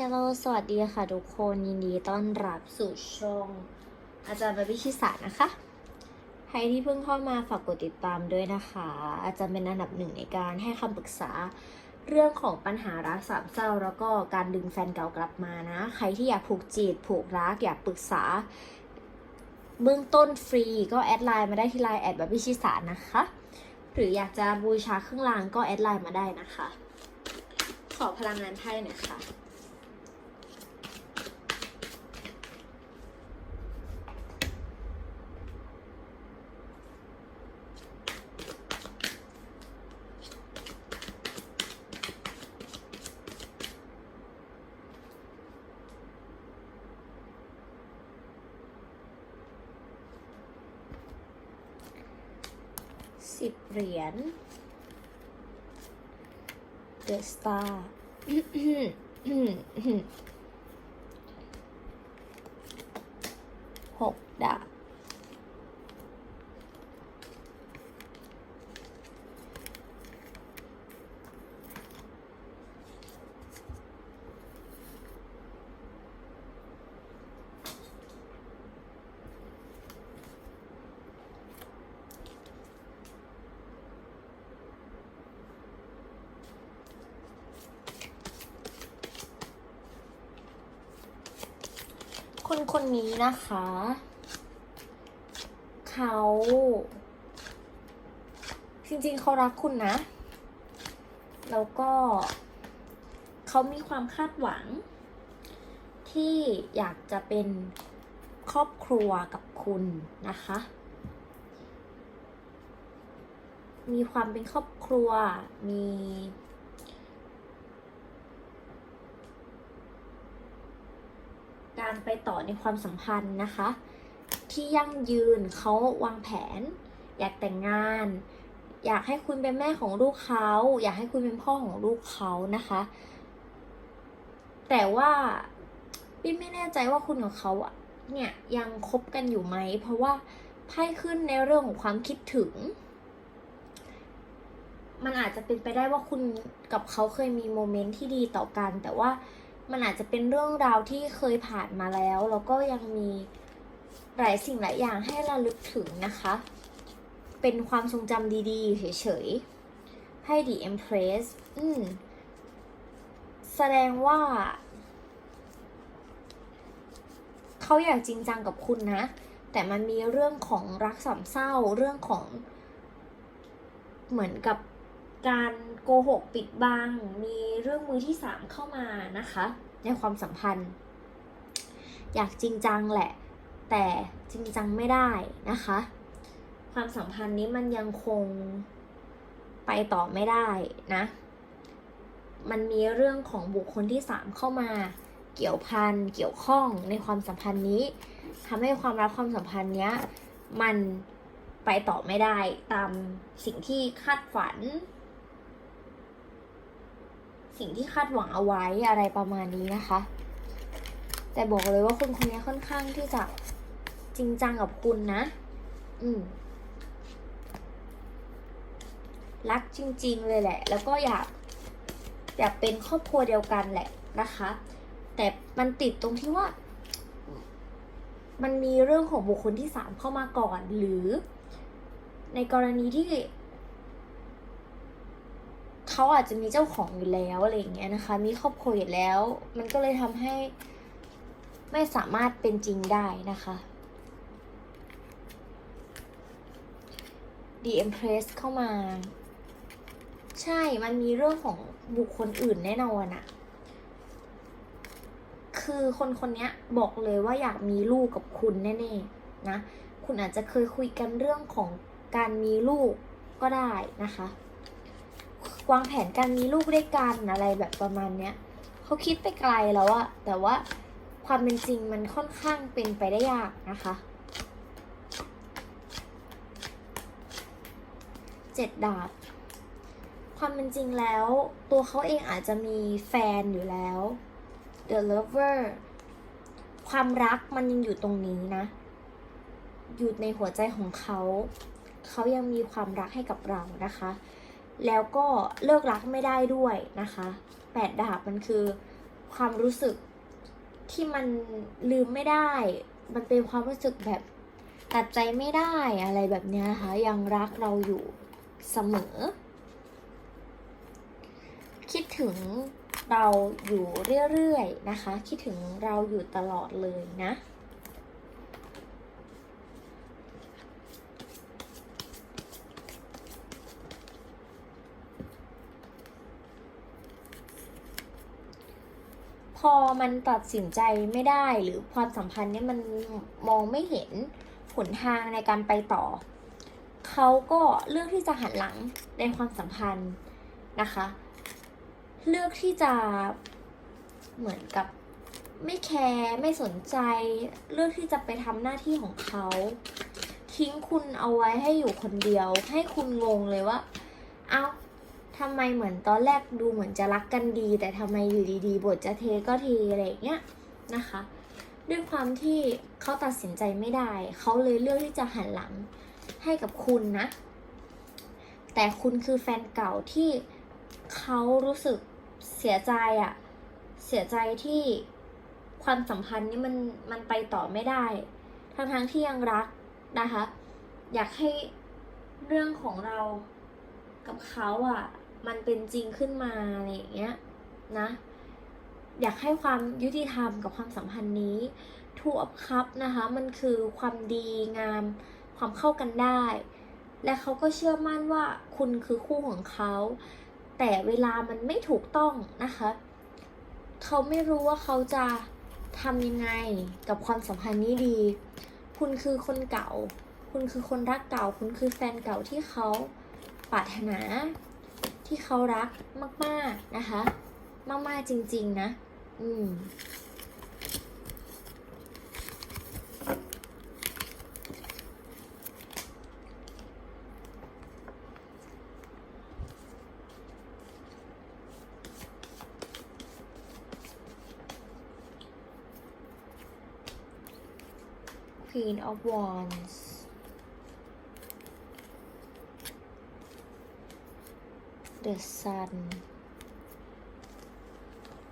ฮลโลสวัสดีค่ะทุกคนยินดีต้อนรับสู่ช่องอาจารย์บวิชิสานะคะ ใครที่เพิ่งเข้ามาฝากกดติดตามด้วยนะคะ อาจารย์เป็นอันดับหนึ่งในการให้คำปรึกษาเรื่องของปัญหารักสามเศร้า แล้วก็การดึงแฟนเก่ากลับมานะ ใครที่อยากผูกจีบผูกรักอยากปรึกษา เบื้องต้นฟรีก็แอดไลน์มาได้ที่ไลน์แอดแบบวิชิสานะคะ หรืออยากจะบูชาเครื่องรางก็แอดไลน์มาได้นะคะ ขอพลังงานไพ่หน่อยค่ะ สิบเหรียญ The Star หกดาบ คนคนนี้นะคะ เขาจริงๆเขารักคุณนะ แล้วก็เขามีความคาดหวัง ที่อยากจะเป็นครอบครัวกับคุณนะคะ มีความเป็นครอบครัว มี การ ไปต่อในความสัมพันธ์นะคะ ที่ยั่งยืนเขาวางแผน อยากแต่งงาน อยากให้คุณเป็นแม่ของลูกเขาอยากให้คุณเป็นพ่อของลูกเขานะคะ แต่ว่าพี่ไม่แน่ใจว่าคุณกับเขาอะเนี่ยยังคบกันอยู่ไหม เพราะว่าไพ่ขึ้นในเรื่องของความคิดถึง มันอาจจะเป็นไปได้ว่าคุณกับเขาเคยมีโมเมนต์ที่ดีต่อกัน แต่ว่า มันอาจจะเป็นเรื่องราวที่เคยผ่านมาแล้ว แล้วก็ยังมีหลายสิ่งหลายอย่างให้ระลึกถึงนะคะ เป็นความทรงจำดีๆ เฉยๆ ให้ The Empress อืม แสดงว่า เขาอยากจริงจังกับคุณนะ แต่มันมีเรื่องของรักสามเศร้า เรื่องของ เหมือนกับการ โกหกปิดบัง มีเรื่องมือที่สามเข้ามานะคะ ในความสัมพันธ์ อยากจริงจังแหละ แต่จริงจังไม่ได้นะคะ ความสัมพันธ์นี้มันยังคงไปต่อไม่ได้นะ มันมีเรื่องของบุคคลที่สามเข้ามาเกี่ยวพันเกี่ยวข้องในความสัมพันธ์นี้ทำให้ความรักความสัมพันธ์เนี้ยมันไปต่อไม่ได้ตามสิ่งที่คาดฝัน สิ่งที่คาดหวังเอาไว้อะไรประมาณนี้นะคะ แต่บอกเลยว่าคนคนนี้ค่อนข้างที่จะจริงจังกับคุณนะ อืมรักจริง ๆ เลยแหละ แล้วก็อยากอยากเป็นครอบครัวเดียวกันแหละนะคะ แต่มันติดตรงที่ว่า มันมีเรื่องของบุคคลที่สามเข้ามาก่อน หรือ ในกรณีที่ เขาอาจจะมีเจ้าของอยู่แล้วอะไรอย่างเงี้ยนะคะ มีครอบครัวอยู่แล้ว มันก็เลยทำให้ไม่สามารถเป็นจริงได้นะคะ The Empress เข้ามา ใช่มันมีเรื่องของบุคคลอื่นแน่นอนอะคือคนคนนี้บอกเลยว่าอยากมีลูกกับคุณแน่ๆนะ คุณอาจจะเคยคุยกันเรื่องของการมีลูกก็ได้นะคะ วางแผนการมีลูกด้วยกันอะไรแบบประมาณเนี้ยเขาคิดไปไกลแล้วอะแต่ว่าความเป็นจริงมันค่อนข้างเป็นไปได้ยากนะคะเจ็ดดาบ ความเป็นจริงแล้ว ตัวเขาเองอาจจะมีแฟนอยู่แล้ว The Lover ความรักมันยังอยู่ตรงนี้นะ อยู่ในหัวใจของเขา เขายังมีความรักให้กับเรานะคะ แล้วก็เลิกรักไม่ได้ด้วยนะคะแปดดาบมันคือความรู้สึกที่มันลืมไม่ได้ มันเป็นความรู้สึกแบบตัดใจไม่ได้อะไรแบบเนี้ยนะคะยังรักเราอยู่เสมอ คิดถึงเราอยู่เรื่อยๆนะคะ คิดถึงเราอยู่ตลอดเลยนะ พอมันตัดสินใจไม่ได้หรือความสัมพันธ์เนี่ยมันมองไม่เห็นหนทางในการไปต่อ เขาก็เลือกที่จะหันหลังในความสัมพันธ์นะคะ เลือกที่จะเหมือนกับไม่แคร์ไม่สนใจ เลือกที่จะไปทำหน้าที่ของเขา ทิ้งคุณเอาไว้ให้อยู่คนเดียว ให้คุณงงเลยว่า เอ้า ทำไมเหมือนตอนแรกดูเหมือนจะรักกันดี แต่ทำไมอยู่ดีๆ บทจะเทก็เทอะไรอย่างเงี้ยนะคะ ด้วยความที่เขาตัดสินใจไม่ได้ เขาเลยเลือกที่จะหันหลังให้กับคุณนะ แต่คุณคือแฟนเก่าที่เขารู้สึกเสียใจอะเสียใจที่ความสัมพันธ์นี้มันมันไปต่อไม่ได้ ทั้งทั้งที่ยังรักนะคะ อยากให้เรื่องของเรากับเขาอะ มันเป็นจริงขึ้นมาอะไรอย่างเงี้ยนะ อยากให้ความยุติธรรมกับความสัมพันธ์นี้ทูอัพคัพนะคะ มันคือความดีงามความเข้ากันได้ และเขาก็เชื่อมั่นว่าคุณคือคู่ของเขา แต่เวลามันไม่ถูกต้องนะคะ เขาไม่รู้ว่าเขาจะทำยังไงกับความสัมพันธ์นี้ดี คุณคือคนเก่า คุณคือคนรักเก่า คุณคือแฟนเก่าที่เขาปรารถนา ที่เขารักมาก ๆ นะคะ มาก ๆ จริง ๆ นะ อืม Queen of Wands The Sun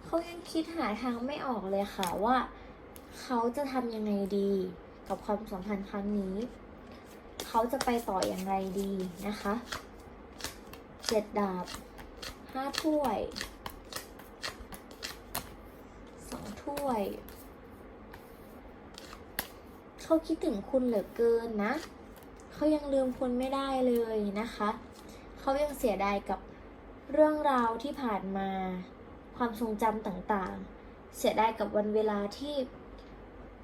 เขายังคิดหาทางไม่ออกเลยค่ะว่าเขาจะทำยังไงดีกับความสัมพันธ์ครั้งนี้ เขาจะไปต่ออย่างไรดีนะคะเจ็ดดาบห้าถ้วยสองถ้วย เขาคิดถึงคุณเหลือเกินนะ เขายังลืมคุณไม่ได้เลยนะคะ เขายังเสียดายกับ เรื่องราวที่ผ่านมา ความทรงจำต่างๆ เสียดายกับวันเวลาที่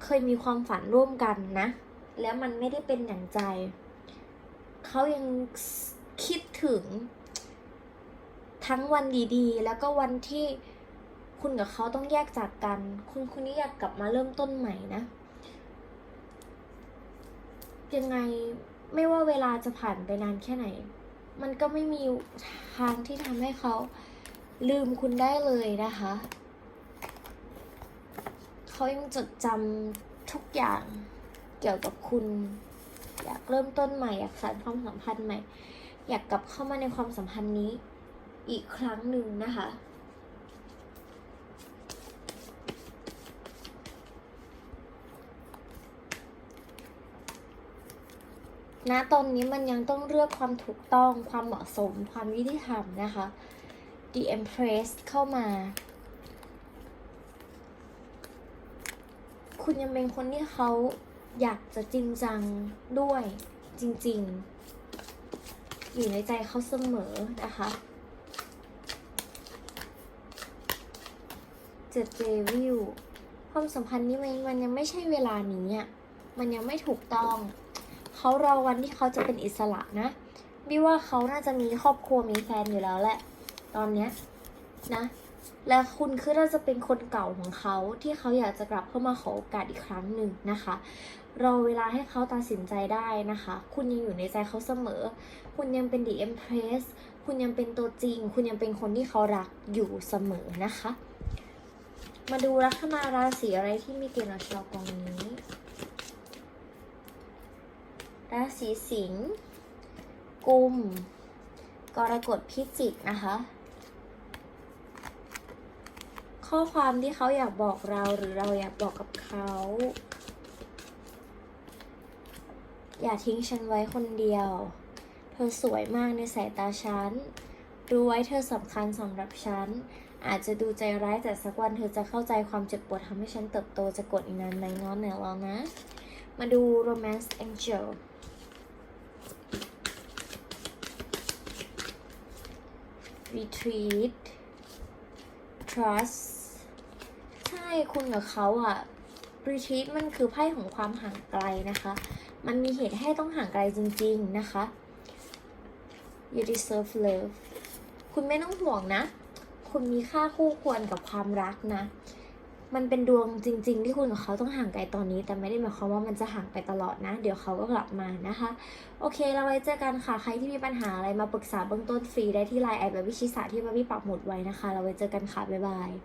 เคยมีความฝันร่วมกันนะ แล้วมันไม่ได้เป็นอย่างใจ เขายังคิดถึง ทั้งวันดีๆ แล้วก็วันที่คุณกับเขาต้องแยกจากกัน คุณคนนี้อยากกลับมาเริ่มต้นใหม่นะ ยังไงไม่ว่าเวลาจะผ่านไปนานแค่ไหน มันก็ไม่มีทางที่ทำให้เขาลืมคุณได้เลยนะคะ เขายังจดจำทุกอย่างเกี่ยวกับคุณ อยากเริ่มต้นใหม่อยากสานความสัมพันธ์ใหม่ อยากกลับเข้ามาในความสัมพันธ์นี้อีกครั้งหนึ่งนะคะ ณตอนนี้มันยังต้องเลือกความถูกต้องความเหมาะสมความยุติธรรมนะคะ The Empress เข้ามา คุณยังเป็นคนที่เขาอยากจะจริงจังด้วยจริง ๆ อยู่ในใจเขาเสมอนะคะเจ็ดเจวิวความสัมพันธ์นี้มันมันยังไม่ใช่เวลานี้อะมันยังไม่ถูกต้อง เขารอวันที่เขาจะเป็นอิสระนะบิวว่าเขาน่าจะมีครอบครัวมีแฟนอยู่แล้วแหละ ตอนเนี้ยนะ และคุณคือน่าจะเป็นคนเก่าของเขาที่เขาอยากจะกลับเข้ามาขอโอกาสอีกครั้งหนึ่งนะคะ รอเวลาให้เขาตัดสินใจได้นะคะ คุณยังอยู่ในใจเขาเสมอ คุณยังเป็น The Empress คุณยังเป็นตัวจริง คุณยังเป็นคนที่เขารักอยู่เสมอนะคะ มาดูลัคนาราศีอะไรที่มีเกณฑ์กับชาวกองนี้ ราศีสิงห์กุม กรกฎพิจิกนะคะ ข้อความที่เขาอยากบอกเราหรือเราอยากบอกกับเขา อย่าทิ้งฉันไว้คนเดียว เธอสวยมากในสายตาฉันรู้ไว้เธอสำคัญสำหรับฉัน อาจจะดูใจร้ายแต่สักวันเธอจะเข้าใจความเจ็บปวดทำให้ฉันเติบโตจะกดอีกนานไหมง้อนแนวแล้วนะ มาดู romance angel retreat trust ใช่คุณกับเขาอะ retreat มันคือไพ่ของความห่างไกลนะคะ มันมีเหตุให้ต้องห่างไกลจริง ๆ นะคะ you deserve love คุณไม่ต้องห่วงนะ คุณมีค่าคู่ควรกับความรักนะ มันเป็นดวงจริง ๆ ที่คุณกับเขาต้องห่างไกลตอนนี้ แต่ไม่ได้หมายความว่ามันจะห่างไปตลอดนะ เดี๋ยวเขาก็กลับมานะคะ โอเค เราไว้เจอกันค่ะ ใครที่มีปัญหาอะไรมาปรึกษาเบื้องต้นฟรีได้ที่ไลน์แอดแบบวิชิสาที่มาบี้ปักหมุดไว้นะคะ เราไว้เจอกันค่ะ บ๊ายบาย